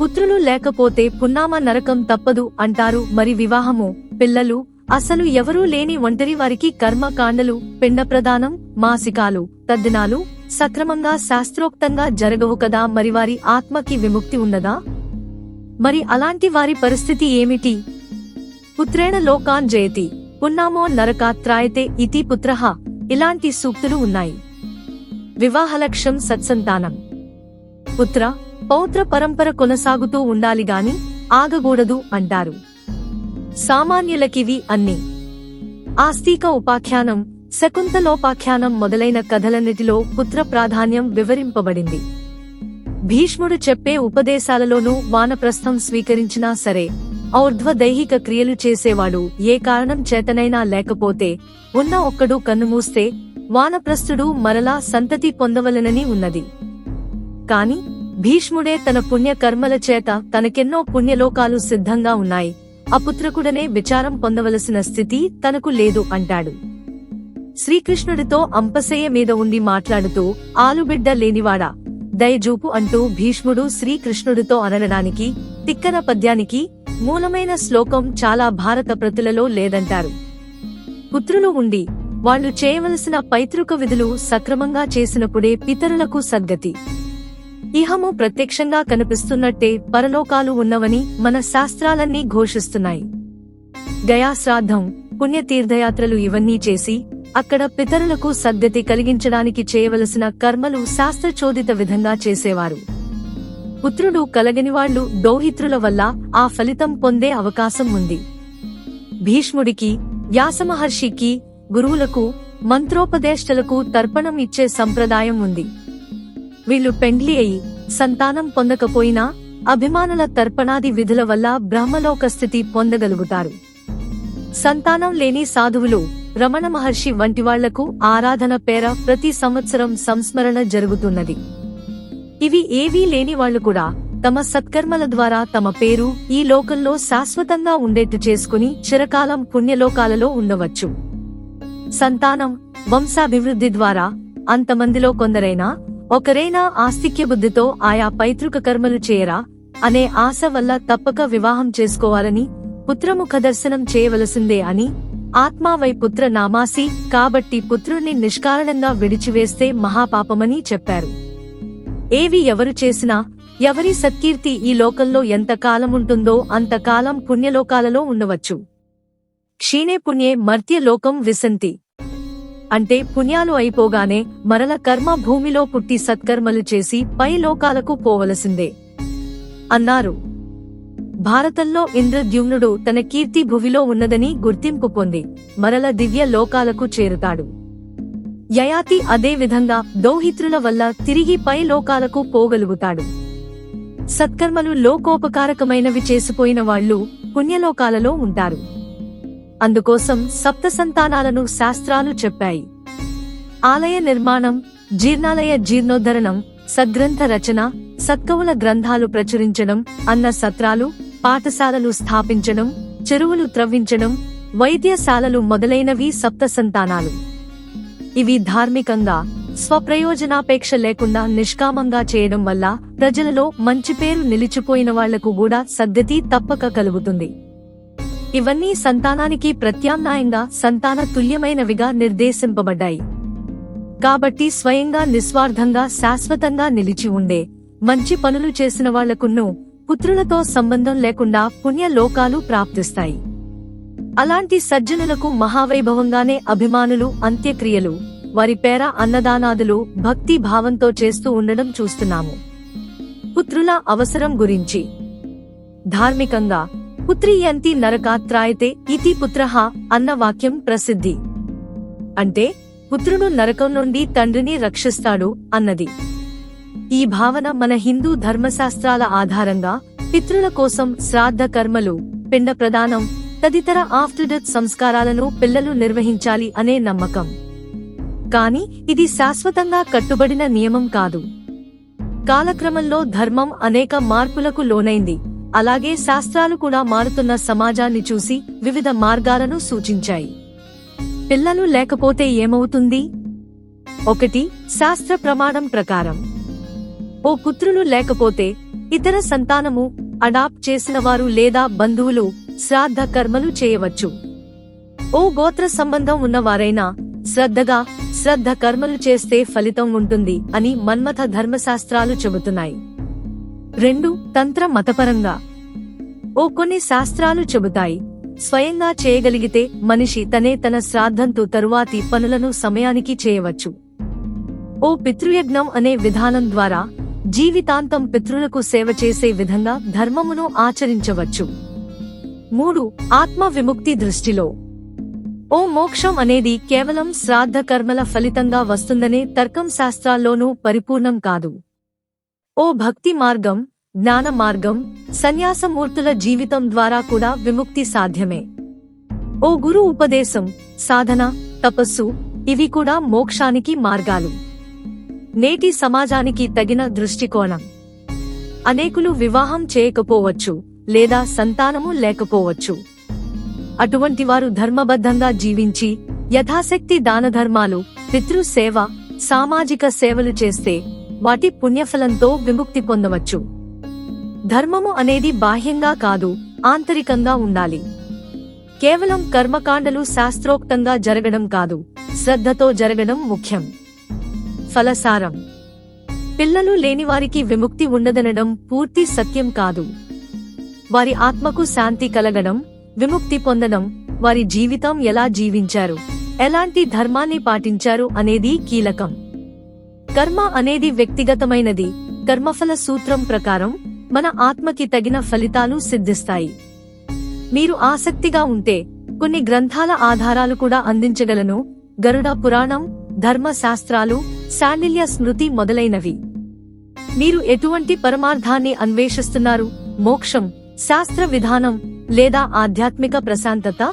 పుత్రులు లేకపోతే పున్నామ నరకం తప్పదు అంటారు. మరి వివాహము? పిల్లలు? అసలు ఎవరూ లేని ఒంటరి వారికి కర్మకాండలు పిండ ప్రదానం మాసికాలు తద్దినాలు సక్రమంగా శాస్త్రోక్తంగా జరగవు కదా? మరి వారి ఆత్మకి విముక్తి ఉన్నదా? మరి అలాంటి వారి పరిస్థితి ఏమిటి? పుత్రేణ లోకాన్ జయతి పున్నామో నరకాత్రాయతే ఇతి పుత్రహ ఇలాంటి సూక్తులు ఉన్నాయి. వివాహలక్ష్యం సత్సంతానం. పుత్ర పౌత్ర పరంపర కొనసాగుతూ ఉండాలి గాని ఆగకూడదు అంటారు. సామాన్యులకివి అన్ని. ఆస్తిక ఉపాఖ్యానం శకుంతలోపాఖ్యానం మొదలైన కథలన్నిటిలో పుత్ర ప్రాధాన్యం వివరింపబడింది. భీష్ముడు చెప్పే ఉపదేశాలలోనూ వానప్రస్థం స్వీకరించినా సరే ఔర్ధ్వ దైహిక క్రియలు చేసేవాడు ఏ కారణం చేతనైనా లేకపోతే ఉన్న ఒక్కడు కన్నుమూస్తే వానప్రస్థుడు మరలా సంతతి పొందవలనని ఉన్నది. కాని భీష్ముడే తన పుణ్యకర్మల చేత తనకెన్నో పుణ్యలోకాలు సిద్ధంగా ఉన్నాయి. అపుత్రకుడనే విచారం పొందవలసిన స్థితి తనకు లేదు అంటాడు. శ్రీకృష్ణుడితో అంపశయ్య మీద ఉండి మాట్లాడుతూ ఆలుబిడ్డ లేనివాడా? దయజూపు అంటూ భీష్ముడు శ్రీకృష్ణుడితో అనడానికి తిక్కన పద్యానికి మూలమైన శ్లోకం చాలా భారత ప్రతులలో లేదంటారు. పుత్రులు ఉండి వాళ్ళు చేయవలసిన పైతృక విధులు సక్రమంగా చేసినప్పుడే పితరులకు సద్గతి. ఇహము ప్రత్యక్షంగా కనిపిస్తున్నట్టే పరలోకాలు ఉన్నవని మన శాస్త్రాలన్నీ ఘోషిస్తున్నాయి. గయాశ్రాద్ధం పుణ్యతీర్థయాత్రలు ఇవన్నీ చేసి అక్కడ పితరులకు సద్గతి కలిగించడానికి చేయవలసిన కర్మలు శాస్త్రచోదిత విధంగా చేసేవారు. పుత్రుడు కలగనివాళ్ళు దౌహిత్రుల వల్ల ఆ ఫలితం పొందే అవకాశం ఉంది. భీష్ముడికి వ్యాసమహర్షికి గురువులకు మంత్రోపదేష్టలకు తర్పణం ఇచ్చే సంప్రదాయం ఉంది. వీళ్ళు పెండ్లి అయి సంతానం పొందకపోయినా అభిమానుల తర్పణాది విధుల వల్ల బ్రహ్మలోక స్థితి పొందగలుగుతారు. సంతానం లేని సాధువులు రమణ మహర్షి వంటి వాళ్ళకు ఆరాధన పేర ప్రతి సంవత్సరం సంస్మరణ జరుగుతున్నది. ఇవి ఏవీ లేని వాళ్ళు కూడా తమ సత్కర్మల ద్వారా తమ పేరు ఈ లోకంలో శాశ్వతంగా ఉండేట్టు చేసుకుని చిరకాలం పుణ్యలోకాలలో ఉండవచ్చు. సంతానం వంశాభివృద్ధి ద్వారా అంతమందిలో కొందరైనా ఒకరైనా ఆస్తిక్య బుద్ధితో ఆయా పైతృక కర్మలు చేయరా? అనే ఆశ వల్ల తప్పక వివాహం చేసుకోవాలని పుత్రముఖ దర్శనం చేయవలసిందే అని ఆత్మావై పుత్ర నామాసి కాబట్టి పుత్రుణ్ణి నిష్కారణంగా విడిచివేస్తే మహాపాపమని చెప్పారు. ఏవి ఎవరు చేసినా ఎవరి సత్కీర్తి ఈ లోకంలో ఎంత కాలం ఉంటుందో అంతకాలం పుణ్యలోకాలలో ఉండవచ్చు. క్షీణే పుణ్యే మర్త్యలోకం విసంతి. అంటే పుణ్యాలు అయిపోగానే మరల కర్మ భూమిలో పుట్టి సత్కర్మలు చేసి పై లోకాలకు పోవలసిందే. అన్నారు. భారతంలో ఇంద్రద్యుమ్నుడు తన కీర్తి భువిలో ఉన్నదని గుర్తింపు పొంది మరల దివ్య లోకాలకు చేరుతాడు. యయాతి అదే విధంగా దౌహిత్రుల వల్ల తిరిగి పై లోకాలకు పోగలుగుతాడు. సత్కర్మలు లోకోపకారకమైనవి చేసిపోయిన వాళ్ళు పుణ్యలోకాలలో ఉంటారు. అందుకోసం సప్త సంతానాలను శాస్త్రాలు చెప్పాయి. ఆలయ నిర్మాణం జీర్ణాలయ జీర్ణోద్ధరణం సద్గ్రంథ రచన సత్కవుల గ్రంథాలు ప్రచురించడం అన్న సత్రాలు పాఠశాలలు స్థాపించడం చెరువులు త్రవ్వించడం వైద్యశాలలు మొదలైనవి సప్త సంతానాలు ఇవి ధార్మికంగా స్వప్రయోజనాపేక్ష లేకుండా నిష్కామంగా చేయడం వల్ల ప్రజలలో మంచి పేరు నిలిచిపోయిన వాళ్ళకు కూడా సద్గతి తప్పక కలుగుతుంది. ఇవన్నీ సంతానానికి ప్రత్యామ్నాయంగా సంతాన తుల్యమైనవిగా నిర్దేశింపబడ్డాయి. కాబట్టి స్వయంగా నిస్వార్థంగా శాశ్వతంగా నిలిచి ఉండే మంచి పనులు చేసిన వాళ్ళకున్ను పుత్రులతో సంబంధం లేకుండా పుణ్య లోకాలు ప్రాప్తిస్తాయి. అలాంటి సజ్జనులకు మహావైభవంగానే అభిమానులు అంత్యక్రియలు వారి పేర అన్నదానాదులు భక్తి భావంతో చేస్తూ ఉండడం చూస్తున్నాము. పుత్రుల అవసరం గురించి. ధార్మికంగా పుత్రియంతి నరకాత్రాయతే ఇతి పుత్రః అన్న వాక్యం ప్రసిద్ధి. అంటే పుత్రుడు నరకం నుండి తండ్రిని రక్షిస్తాడు అన్నది. ఈ భావన మన హిందూ ధర్మశాస్త్రాల ఆధారంగా పితృల కోసం శ్రాద్ధ కర్మలు పిండ ప్రదానం తదితర ఆఫ్టర్ డెత్ సంస్కారాలను పిల్లలు నిర్వహించాలి అనే నమ్మకం. కాని ఇది శాశ్వతంగా కట్టుబడిన నియమం కాదు. కాలక్రమంలో ధర్మం అనేక మార్పులకు లోనైంది. అలాగే శాస్త్రాలు కూడా మారుతున్న సమాజాన్ని చూసి వివిధ మార్గాలను సూచించాయి. పిల్లలు లేకపోతే ఏమవుతుంది? ఒకటి శాస్త్ర ప్రమాణం ప్రకారం. ఓ పుత్రులు లేకపోతే ఇతర సంతానము అడాప్ట్ చేసిన వారు లేదా బంధువులు శ్రాద్ధ కర్మలు చేయవచ్చు. ఓ గోత్ర సంబంధం ఉన్నవారైనా శ్రద్ధగా శ్రద్ధ కర్మలు చేస్తే ఫలితం ఉంటుంది అని మన్మథ ధర్మశాస్త్రాలు చెబుతున్నాయి. రెండు తంత్ర మతపరంగా ఓ కొన్ని శాస్త్రాలు చెబుతాయి. స్వయంగా చేయగలిగితే మనిషి తనే తన శ్రాద్ధంతో తరువాతి పనులను సమయానికి చేయవచ్చు. ఓ పితృయజ్ఞం అనే విధానం ద్వారా జీవితాంతం పితృలకు సేవ చేసే విధంగా ధర్మమును ఆచరించవచ్చు. మూడు ఆత్మ విముక్తి దృష్టిలో. ఓ మోక్షం అనేది కేవలం శ్రాద్ధ కర్మల ఫలితంగా వస్తుందనే తర్కం శాస్త్రాల్లోనూ పరిపూర్ణం కాదు. ఓ భక్తి మార్గం జ్ఞాన మార్గం సన్యాసమూర్తుల జీవితం ద్వారా కూడా విముక్తి సాధ్యమే. ఓ గురు ఉపదేశం సాధన తపస్సు ఇవి కూడా మోక్షానికి మార్గాలు. నేటి సమాజానికి తగిన దృష్టికోణం. అనేకులు వివాహం చేయకపోవచ్చు లేదా సంతానము లేకపోవచ్చు. అటువంటి వారు ధర్మబద్ధంగా జీవించి యథాశక్తి దానధర్మాలు పితృ సేవ సామాజిక సేవలు చేస్తే వాటి పుణ్యఫలంతో విముక్తి పొందవచ్చు. ధర్మము అనేది బాహ్యంగా కాదు ఆంతరికంగా ఉండాలి. కేవలం కర్మకాండలు శాస్త్రోక్తంగా జరగడం కాదు శ్రద్ధతో జరగడం ముఖ్యం. ఫలసారం. పిల్లలు లేనివారికి విముక్తి ఉండదనడం పూర్తి సత్యం కాదు. వారి ఆత్మకు శాంతి కలగడం విముక్తి పొందడం వారి జీవితం ఎలా జీవించారు ఎలాంటి ధర్మాన్ని పాటించారు అనేది కీలకం. కర్మ అనేది వ్యక్తిగతమైనది. కర్మఫల సూత్రం ప్రకారం మన ఆత్మకి తగిన ఫలితాలు సిద్ధిస్తాయి. మీరు ఆసక్తిగా ఉంటే కొన్ని గ్రంథాల ఆధారాలు కూడా అందించగలను. గరుడ పురాణం ధర్మ శాస్త్రాలు శాండిల్య స్మృతి మొదలైనవి. మీరు ఎటువంటి పరమార్థాన్ని అన్వేషిస్తున్నారు? మోక్షం శాస్త్ర విధానం లేదా ఆధ్యాత్మిక ప్రశాంతత?